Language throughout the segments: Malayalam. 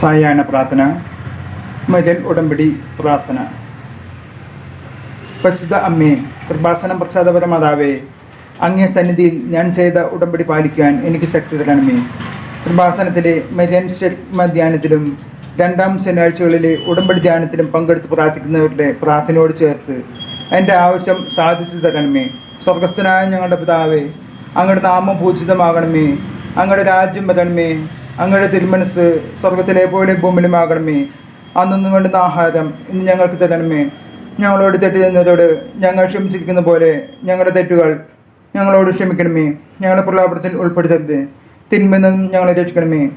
സായാഹ്ന പ്രാർത്ഥന മജൽ ഉടമ്പടി പ്രാർത്ഥന. പരിശുദ്ധ അമ്മേ കൃപാസനം പ്രസാദപര മാതാവേ അങ്ങേ സന്നിധിയിൽ ഞാൻ ചെയ്ത ഉടമ്പടി പാലിക്കാൻ എനിക്ക് ശക്തി തരണമേ. കൃപാസനത്തിലെ മരിയൻ സ്റ്റെറ്റ്മ ധ്യാനത്തിലും രണ്ടാം ശനിയാഴ്ചകളിലെ ഉടമ്പടി ധ്യാനത്തിലും പങ്കെടുത്ത് പ്രാർത്ഥിക്കുന്നവരുടെ പ്രാർത്ഥനയോട് ചേർത്ത് എന്റെ ആവശ്യം സാധിച്ചു തരണമേ. സ്വർഗസ്ഥനായ ഞങ്ങളുടെ പിതാവേ അങ്ങയുടെ നാമം പൂജിതമാകണമേ. അങ്ങയുടെ രാജ്യം വരണമേ. അങ്ങയുടെ തിരുമനസ് സ്വർഗത്തിലെ പോലെ ഭൂമിയിലുമാകണമേ അന്നു വേണ്ടുന്ന ആഹാരം ഇന്ന് ഞങ്ങൾക്ക് തരണമേ. ഞങ്ങളോട് തെറ്റ് ചെയ്യുന്നതോട് ഞങ്ങൾ ക്ഷമിച്ചിരിക്കുന്ന പോലെ ഞങ്ങളുടെ തെറ്റുകൾ ഞങ്ങളോട് ക്ഷമിക്കണമേ. ഞങ്ങളുടെ പ്രലാപനത്തിൽ ഉൾപ്പെടുത്തരുത്. തിന്മയിൽ ഞങ്ങളെ രക്ഷിക്കണമേ.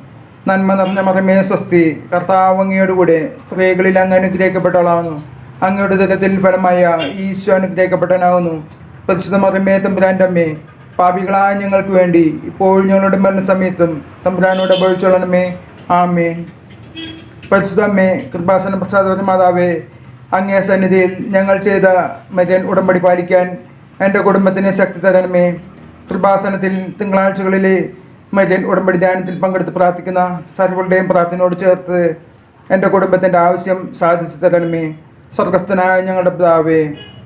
നന്മ നിറഞ്ഞ മറമേ സ്വസ്തി. കർത്താവങ്ങയോടുകൂടെ സ്ത്രീകളിൽ അങ്ങ് അനുഗ്രഹിക്കപ്പെട്ടവളാകുന്നു. അങ്ങയുടെ തലത്തിൽ ഫലമായ ഈശോ അനുഗ്രഹിക്കപ്പെട്ടവനാകുന്നു. പരിശുദ്ധ മറമേ തമ്പുരാന്റെ അമ്മേ പാപികളായ ഞങ്ങൾക്ക് വേണ്ടി ഇപ്പോൾ ഞങ്ങളുടെ മരണസമയത്തും തമ്പുരാനോട് അപേക്ഷിച്ചോളണമേ. ആമേൻ. പരിശുദ്ധമ്മേ കൃപാസന പ്രസാദ മാതാവേ അങ്ങേ സന്നിധിയിൽ ഞങ്ങൾ ചെയ്ത മരിയൻ ഉടമ്പടി പാലിക്കാൻ എന്റെ കുടുംബത്തിന് ശക്തി തരണമേ. കൃപാസനത്തിൽ തിങ്കളാഴ്ചകളിലെ മരിയൻ ഉടമ്പടി ധ്യാനത്തിൽ പങ്കെടുത്ത് പ്രാർത്ഥിക്കുന്ന സർവരുടെയും പ്രാർത്ഥനയോട് ചേർത്ത് എന്റെ കുടുംബത്തിന്റെ ആവശ്യം സാധിച്ചു തരണമേ. സ്വർഗസ്ഥനായ ഞങ്ങളുടെ പിതാവേ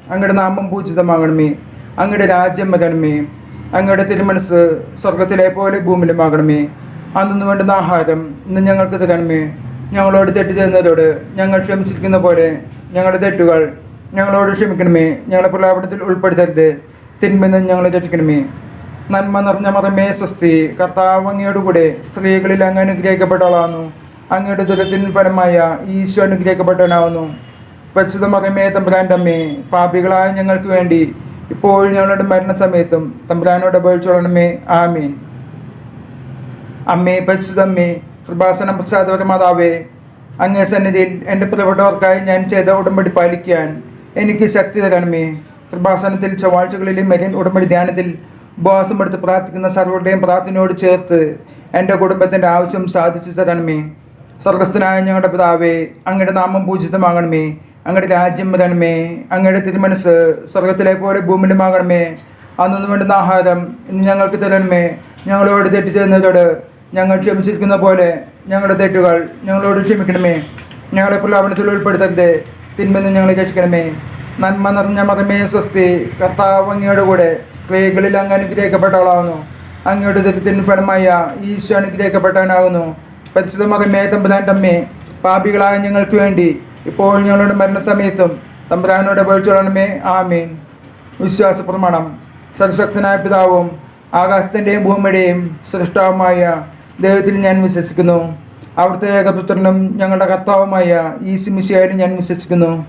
അങ്ങയുടെ നാമം പൂജിതമാകണമേ. അങ്ങയുടെ രാജ്യം വരണമേ. അങ്ങയുടെ തിരുമനസ് സ്വർഗത്തിലെ പോലെ ഭൂമിയിലുമാകണമേ. അന്നു വേണ്ടുന്ന ആഹാരം ഇന്ന് ഞങ്ങൾക്ക് തരണമേ. ഞങ്ങളോട് തെറ്റ് ചെയ്യുന്നവരോട് ഞങ്ങൾ ക്ഷമിച്ചിരിക്കുന്ന പോലെ ഞങ്ങളുടെ തെറ്റുകൾ ഞങ്ങളോട് ക്ഷമിക്കണമേ. ഞങ്ങളെ പ്രലാപനത്തിൽ ഉൾപ്പെടുത്തരുത്. തിന്മെന്ന് ഞങ്ങളെ രക്ഷിക്കണമേ. നന്മ നിറഞ്ഞ മറമേ സ്വസ്തി. കർത്താവ് സ്ത്രീകളിൽ അങ്ങ് അനുഗ്രഹിക്കപ്പെട്ട ആളാകുന്നു അങ്ങയുടെ ദുരത്തിൻ ഫലമായ ഈശോ അനുഗ്രഹിക്കപ്പെട്ടവനാവുന്നു പരിശുദ്ധ മറമേ തമ്പുരാന്റെ അമ്മേ പാപികളായ ഞങ്ങൾക്ക് വേണ്ടി ഇപ്പോൾ ഞങ്ങളുടെ മരണസമയത്തും തമ്പുരാനോട് അപേക്ഷിച്ചോളണമേ. ആമീൻ. അമ്മേ പരിശുദ്ധമ്മേ കൃപാസനം പ്രസാദപരമാതാവേ അങ്ങേ സന്നിധിയിൽ എന്റെ പ്രിയപ്പെട്ടവർക്കായി ഞാൻ ചെയ്ത ഉടമ്പടി പാലിക്കാൻ എനിക്ക് ശക്തി തരണമേ. കൃപാസനത്തിൽ ചൊവ്വാഴ്ചകളിലെ മെരിയൻ ഉടമ്പടി ധ്യാനത്തിൽ ഉപവാസം എടുത്ത് പ്രാർത്ഥിക്കുന്ന സർവരുടെയും പ്രാർത്ഥനയോട് ചേർത്ത് എന്റെ കുടുംബത്തിന്റെ ആവശ്യം സാധിച്ചു തരണമേ. സ്വർഗസ്ഥനായ ഞങ്ങളുടെ പിതാവേ അങ്ങയുടെ നാമം പൂജിതമാകണമേ. അങ്ങയുടെ രാജ്യം വരണമേ. അങ്ങയുടെ തിരുമനസ് സ്വർഗത്തിലെ പോലെ ഭൂമിയിലുമാകണമേ. അന്നു വേണ്ടുന്ന ആഹാരം ഇന്ന് ഞങ്ങൾക്ക് തരണമേ. ഞങ്ങളോട് തെറ്റ് ചെയ്യുന്നതോട് ഞങ്ങൾ ക്ഷമിച്ചിരിക്കുന്ന പോലെ ഞങ്ങളുടെ തെറ്റുകൾ ഞങ്ങളോട് ക്ഷമിക്കണമേ. ഞങ്ങളെ പ്രലാപനത്തിൽ ഉൾപ്പെടുത്തരുത്. തിന്മെന്ന് ഞങ്ങളെ രക്ഷിക്കണമേ. നന്മ നിറഞ്ഞ മതമേ സ്വസ്തി. കർത്താവ് അങ്ങയുടെ കൂടെ സ്ത്രീകളിൽ അങ്ങ് അനുഗ്രഹിക്കപ്പെട്ടവളാകുന്നു. അങ്ങയുടെ ദുരിതത്തിന് ഫലമായ ഈശോ അനുഗ്രഹിക്കപ്പെട്ടവനാകുന്നു. പരിശുദ്ധ മതമേ തമ്പുരാന്റെ തമ്മേ പാപികളായ ഞങ്ങൾക്ക് വേണ്ടി ഇപ്പോൾ ഞങ്ങളുടെ മരണസമയത്തും തമ്പുരാനോട് ആ ആമീൻ. വിശ്വാസ പ്രമാണം സർശക്തനായ പിതാവും ആകാശത്തിന്റെയും ഭൂമിയുടെയും സൃഷ്ടാവുമായ ദൈവത്തിൽ ഞാൻ വിശ്വസിക്കുന്നു. അവിടുത്തെ ഏകപുത്രനും ഞങ്ങളുടെ കർത്താവുമായ ഈ സിമിശിയായിട്ട് ഞാൻ വിശ്വസിക്കുന്നു.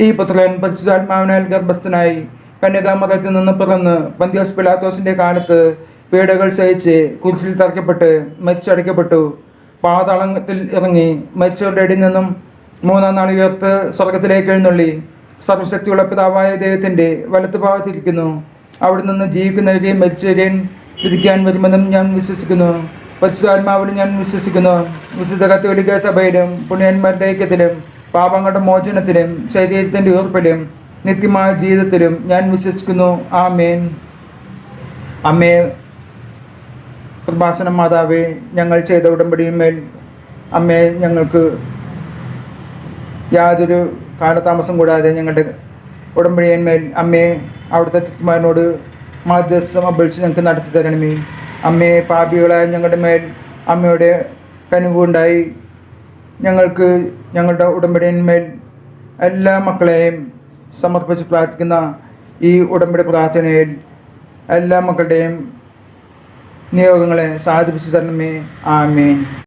ഈ പുത്രൻ പരിശുദ്ധാത്മാവിനാൽ ഗർഭസ്ഥനായി കന്യകാമതത്തിൽ നിന്ന് പിറന്ന് പന്തിയോസ് പിലാത്തോസിന്റെ കാലത്ത് പീഡകൾ സഹിച്ച് കുരിശിൽ തറയ്ക്കപ്പെട്ട് മരിച്ചടയ്ക്കപ്പെട്ടു. പാതാളത്തിൽ ഇറങ്ങി മരിച്ചവരുടെ ഇടയിൽ നിന്നും മൂന്നാം നാൾ ഉയർത്ത് സ്വർഗത്തിലേക്ക് എഴുന്നള്ളി. സർവശക്തിയുള്ള പിതാവായ ദൈവത്തിന്റെ വലത്ത് ഭാഗത്തിരിക്കുന്നു അവിടെ നിന്ന് ജീവിക്കുന്നവരെയും മരിച്ചവരെയും വിധിക്കാൻ വരുമെന്നും ഞാൻ വിശ്വസിക്കുന്നു. പരിശുദ്ധാത്മാവിലും ഞാൻ വിശ്വസിക്കുന്നു. വിശുദ്ധ കത്തോലിക്ക സഭയിലും പുണ്യന്മാരുടെ ഐക്യത്തിലും പാപങ്ങളുടെ മോചനത്തിലും ശരീരത്തിന്റെ ഉയർപ്പിലും നിത്യമായ ജീവിതത്തിലും ഞാൻ വിശ്വസിക്കുന്നു. ആമേൻ. അമ്മേ പ്രഭാസന മാതാവേ ഞങ്ങൾ ചെയ്ത ഉടമ്പടിയിന്മേൽ അമ്മേ ഞങ്ങൾക്ക് യാതൊരു കാലതാമസം കൂടാതെ ഞങ്ങളുടെ ഉടമ്പടിയന്മേൽ അമ്മയെ അവിടുത്തെ തിക്കുമാരനോട് മാധ്യസ്ഥം അപേക്ഷിച്ച് ഞങ്ങൾക്ക് നടത്തി തരണമേ. അമ്മയെ പാപികളായ ഞങ്ങളുടെ മേൽ അമ്മയുടെ കനിവുണ്ടായി. ഞങ്ങൾക്ക് ഞങ്ങളുടെ ഉടമ്പടിയന്മേൽ എല്ലാ മക്കളെയും സമർപ്പിച്ച് പ്രാർത്ഥിക്കുന്ന ഈ ഉടമ്പടി പ്രാർത്ഥനയിൽ എല്ലാ മക്കളുടെയും നിയോഗങ്ങളെ സാധിപ്പിച്ചു തരണമേ. ആമേൻ.